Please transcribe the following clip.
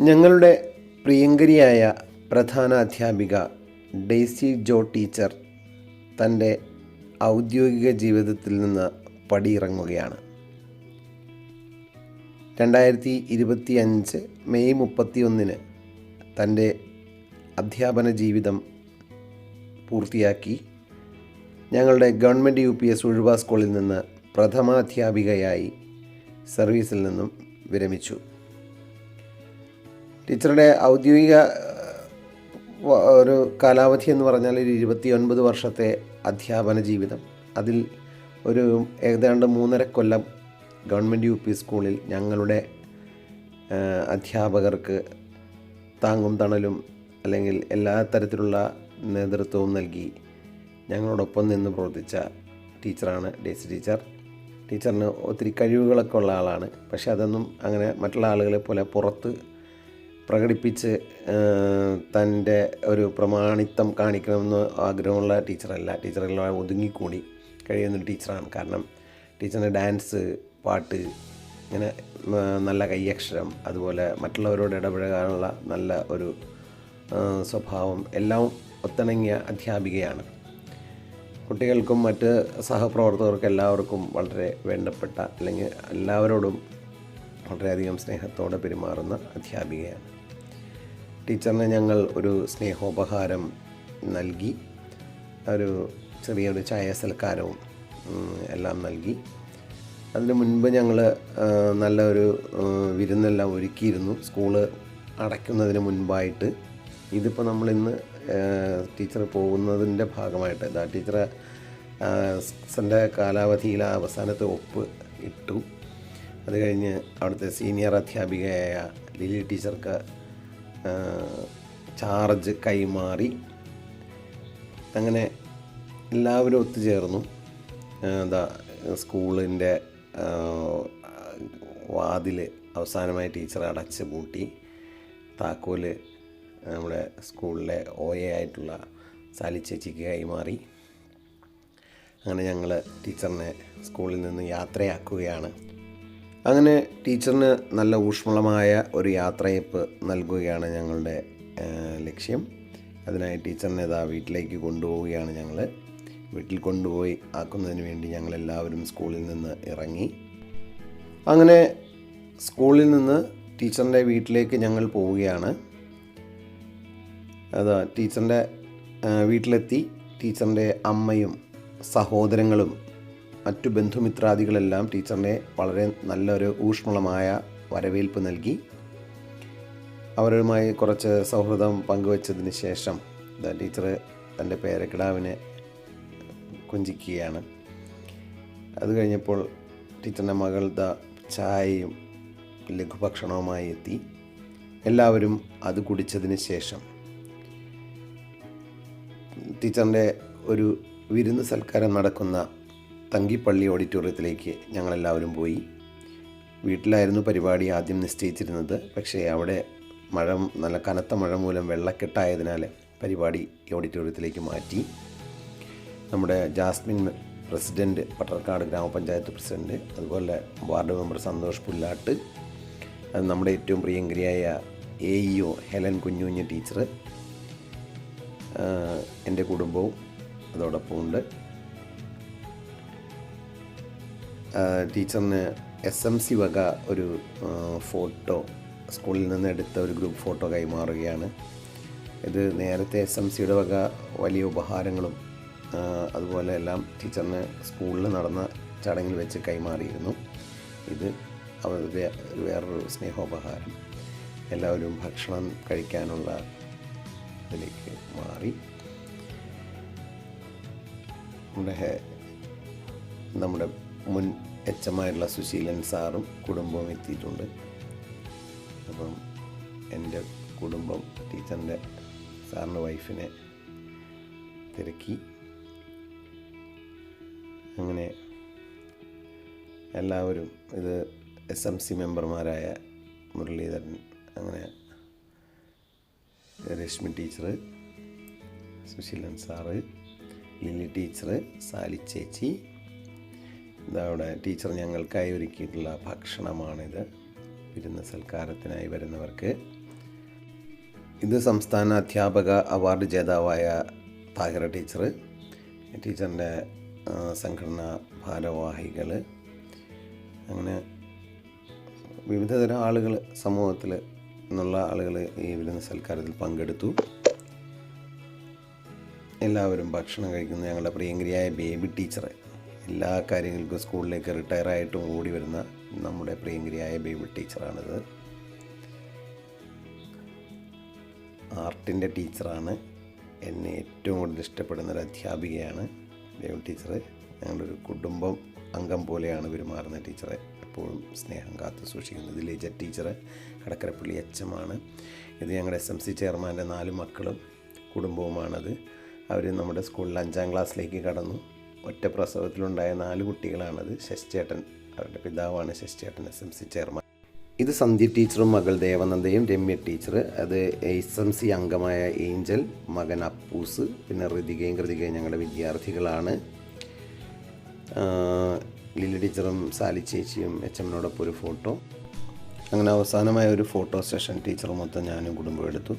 ഞങ്ങളുടെ പ്രിയങ്കരിയായ പ്രധാന അധ്യാപിക ഡെയ്സി ജോ ടീച്ചർ തന്റെ ഔദ്യോഗിക ജീവിതത്തിൽ നിന്ന് പടിയിറങ്ങുകയാണ്. രണ്ടായിരത്തി ഇരുപത്തി അഞ്ച് മെയ് മുപ്പത്തി ഒന്നിന് തന്റെ അധ്യാപന ജീവിതം പൂർത്തിയാക്കി. ഞങ്ങളുടെ government U P S Uzhuva സ്കൂളിൽ നിന്ന് പ്രഥമാധ്യാപികയായി സർവീസിൽ നിന്നും വിരമിച്ചു. ടീച്ചറുടെ ഔദ്യോഗിക ഒരു കാലാവധി എന്ന് പറഞ്ഞാൽ ഒരു ഇരുപത്തി ഒൻപത് വർഷത്തെ അധ്യാപന ജീവിതം. അതിൽ ഒരു ഏതാണ്ട് മൂന്നര കൊല്ലം ഗവൺമെന്റ് യു പി സ്കൂളിൽ ഞങ്ങളുടെ അധ്യാപകർക്ക് താങ്ങും തണലും അല്ലെങ്കിൽ എല്ലാ തരത്തിലുള്ള നേതൃത്വവും നൽകി ഞങ്ങളോടൊപ്പം നിന്ന് പ്രവർത്തിച്ച ടീച്ചറാണ് ഡേസി ടീച്ചർ. ടീച്ചറിന് ഒത്തിരി കഴിവുകളൊക്കെ ഉള്ള ആളാണ്. പക്ഷെ അതൊന്നും അങ്ങനെ മറ്റുള്ള ആളുകളെ പോലെ പുറത്ത് പ്രകടിപ്പിച്ച് തന്റെ ഒരു പ്രമാണിത്വം കാണിക്കണമെന്ന് ആഗ്രഹമുള്ള ടീച്ചറല്ല. ടീച്ചറെല്ലാം ഒതുങ്ങിക്കൂടി കഴിയുന്ന ടീച്ചറാണ്. കാരണം ടീച്ചറിന്റെ ഡാൻസ് പാട്ട് ഇങ്ങനെ നല്ല കയ്യക്ഷരം അതുപോലെ മറ്റുള്ളവരോട് ഇടപഴകാനുള്ള നല്ല ഒരു സ്വഭാവം എല്ലാം ഒത്തിണങ്ങിയ അധ്യാപികയാണ്. കുട്ടികൾക്കും മറ്റ് സഹപ്രവർത്തകർക്കും എല്ലാവർക്കും വളരെ വേണ്ടപ്പെട്ട അല്ലെങ്കിൽ എല്ലാവരോടും വളരെയധികം സ്നേഹത്തോടെ പെരുമാറുന്ന അധ്യാപികയാണ്. ടീച്ചറിന് ഞങ്ങൾ ഒരു സ്നേഹോപഹാരം നൽകി. ഒരു ചെറിയൊരു ചായ സൽക്കാരവും എല്ലാം നൽകി. അതിന് മുൻപ് ഞങ്ങൾ നല്ലൊരു വിരുന്നെല്ലാം ഒരുക്കിയിരുന്നു. സ്കൂൾ അടയ്ക്കുന്നതിന് മുൻപായിട്ട്. ഇതിപ്പോൾ നമ്മളിന്ന് ടീച്ചർ പോകുന്നതിന്റെ ഭാഗമായിട്ട് ഇതാ ടീച്ചർ സെന്റെ കാലാവധിയിൽ ആ അവസാനത്തെ ഒപ്പ് ഇട്ടു. അത് കഴിഞ്ഞ് അവിടുത്തെ സീനിയർ അധ്യാപികയായ ലിലി ടീച്ചർക്ക് ചാർജ് കൈമാറി. അങ്ങനെ എല്ലാവരും ഒത്തുചേർന്നു. എന്താ സ്കൂളിന്റെ വാതിൽ അവസാനമായി ടീച്ചർ അടച്ച് പൂട്ടി. താക്കോൽ നമ്മുടെ സ്കൂളിലെ ഒ എ ആയിട്ടുള്ള സാലി ചേച്ചിക്ക് കൈമാറി. അങ്ങനെ ഞങ്ങൾ ടീച്ചറിനെ സ്കൂളിൽ നിന്ന് യാത്രയാക്കുകയാണ്. അങ്ങനെ ടീച്ചറിന് നല്ല ഊഷ്മളമായ ഒരു യാത്രയപ്പ് നൽകുകയാണ് ഞങ്ങളുടെ ലക്ഷ്യം. അതിനായി ടീച്ചറിനെ ഇതാ വീട്ടിലേക്ക് കൊണ്ടുപോവുകയാണ് ഞങ്ങൾ വീട്ടിൽ കൊണ്ടുപോയി ആക്കുന്നതിന് വേണ്ടി ഞങ്ങളെല്ലാവരും സ്കൂളിൽ നിന്ന് ഇറങ്ങി. അങ്ങനെ സ്കൂളിൽ നിന്ന് ടീച്ചറിന്റെ വീട്ടിലേക്ക് ഞങ്ങൾ പോവുകയാണ്. അതാ ടീച്ചറിന്റെ വീട്ടിലെത്തി. ടീച്ചറിന്റെ അമ്മയും സഹോദരങ്ങളും മറ്റു ബന്ധുമിത്രാദികളെല്ലാം ടീച്ചറിനെ വളരെ നല്ലൊരു ഊഷ്മളമായ വരവേൽപ്പ് നൽകി. അവരുമായി കുറച്ച് സൗഹൃദം പങ്കുവച്ചതിന് ശേഷം ടീച്ചർ തന്റെ പേരക്കിടാവിനെ കൊഞ്ചിക്കുകയാണ്. അത് കഴിഞ്ഞപ്പോൾ ടീച്ചറിന്റെ മകൾ ദ ചായയും ലഘുഭക്ഷണവുമായി എത്തി. എല്ലാവരും അത് കുടിച്ചതിന് ശേഷം ടീച്ചറിന്റെ ഒരു വിരുന്ന് സൽക്കാരം നടക്കുന്ന തങ്കിപ്പള്ളി ഓഡിറ്റോറിയത്തിലേക്ക് ഞങ്ങളെല്ലാവരും പോയി. വീട്ടിലായിരുന്നു പരിപാടി ആദ്യം നിശ്ചയിച്ചിരുന്നത്. പക്ഷേ അവിടെ മഴ നല്ല കനത്ത മഴ മൂലം വെള്ളക്കെട്ടായതിനാൽ പരിപാടി ഓഡിറ്റോറിയത്തിലേക്ക് മാറ്റി. നമ്മുടെ ജാസ്മിൻ പ്രസിഡന്റ് പട്ടർക്കാട് ഗ്രാമപഞ്ചായത്ത് പ്രസിഡന്റ് അതുപോലെ വാർഡ് മെമ്പർ സന്തോഷ് പുല്ലാട്ട് അത് നമ്മുടെ ഏറ്റവും പ്രിയങ്കരിയായ എ ഇ ഒ ഹെലൻ കുഞ്ഞുഞ്ഞ് ടീച്ചർ എന്റെ കുടുംബവും അതോടൊപ്പം ഉണ്ട് ടീച്ചറിന് എസ് എം സി വക ഒരു ഫോട്ടോ സ്കൂളിൽ നിന്ന് എടുത്ത ഒരു ഗ്രൂപ്പ് ഫോട്ടോ കൈമാറുകയാണ്. ഇത് നേരത്തെ എസ് എം സിയുടെ വക വലിയ ഉപഹാരങ്ങളും അതുപോലെ എല്ലാം ടീച്ചറിന് സ്കൂളിൽ നടന്ന ചടങ്ങിൽ വെച്ച് കൈമാറിയിരുന്നു. ഇത് അവരുടെ വേറൊരു സ്നേഹോപഹാരം. എല്ലാവരും ഭക്ഷണം കഴിക്കാനുള്ള ഇതിലേക്ക് മാറി. നമ്മുടെ നമ്മുടെ മുൻ എച്ച് എം ആയിട്ടുള്ള സുശീലൻ സാറും കുടുംബവും എത്തിയിട്ടുണ്ട്. അപ്പം എന്റെ കുടുംബം ടീച്ചറിന്റെ സാറിന്റെ വൈഫിനെ തിരക്കി. അങ്ങനെ എല്ലാവരും ഇത് എസ് എം സി മെമ്പർമാരായ മുരളീധരൻ അങ്ങനെ Reshmi teacher Susheelan sir Lily teacher Sally ചേച്ചി ഇതവിടെ ടീച്ചർ ഞങ്ങൾക്കായി ഒരുക്കിയിട്ടുള്ള ഭക്ഷണമാണിത്. വിരുന്ന് സൽക്കാരത്തിനായി വരുന്നവർക്ക്. ഇത് സംസ്ഥാന അധ്യാപക അവാർഡ് ജേതാവായ താഹിറ ടീച്ചർ ടീച്ചറിന്റെ സംഘടനാ ഭാരവാഹികൾ. അങ്ങനെ വിവിധതരം ആളുകൾ സമൂഹത്തിൽ നിന്നുള്ള ആളുകൾ ഈ വിരുന്ന സൽക്കാരത്തിൽ പങ്കെടുത്തു. എല്ലാവരും ഭക്ഷണം കഴിക്കുന്ന ഞങ്ങളുടെ പ്രിയങ്കരിയായ ബേബി ടീച്ചർ എല്ലാ കാര്യങ്ങൾക്കും സ്കൂളിലേക്ക് റിട്ടയർ ആയിട്ട് ഓടി വരുന്ന നമ്മുടെ പ്രിയങ്കരിയായ ബേബി ടീച്ചറാണിത്. ആർട്ടിന്റെ ടീച്ചറാണ്. എന്നെ ഏറ്റവും കൂടുതൽ ഇഷ്ടപ്പെടുന്ന ഒരു അധ്യാപികയാണ് ബേബി ടീച്ചർ ഞങ്ങളൊരു കുടുംബം അംഗം പോലെയാണ് പെരുമാറുന്ന ടീച്ചറെ. എപ്പോഴും സ്നേഹം കാത്തു സൂക്ഷിക്കുന്നത് ലിജ ടീച്ചർ കടക്കരപ്പള്ളി എച്ചമാണ് ഇത് ഞങ്ങളുടെ എസ് എം സി ചെയർമാന്റെ നാല് മക്കളും കുടുംബവുമാണത്. അവർ നമ്മുടെ സ്കൂളിൽ അഞ്ചാം ക്ലാസ്സിലേക്ക് കടന്നു. ഒറ്റ പ്രസവത്തിലുണ്ടായ നാല് കുട്ടികളാണത് ശശിചേട്ടൻ അവരുടെ പിതാവാണ് ശശിചേട്ടൻ എസ് എം സി ചെയർമാൻ. ഇത് സന്ധ്യ ടീച്ചറും മകൾ ദേവനന്ദയും രമ്യ ടീച്ചർ അത് എസ് എം സി അംഗമായ ഏഞ്ചൽ മകൻ അപ്പൂസ് പിന്നെ ഋതികയും കൃതികയും ഞങ്ങളുടെ വിദ്യാർത്ഥികളാണ്. ലില്ലി ലിലി ടീച്ചറും സാലി ചേച്ചിയും എച്ച് എമ്മിനോടൊപ്പം ഒരു ഫോട്ടോ. അങ്ങനെ അവസാനമായ ഒരു ഫോട്ടോ സെഷൻ ടീച്ചർ മൊത്തം ഞാനും കുടുംബം എടുത്തു.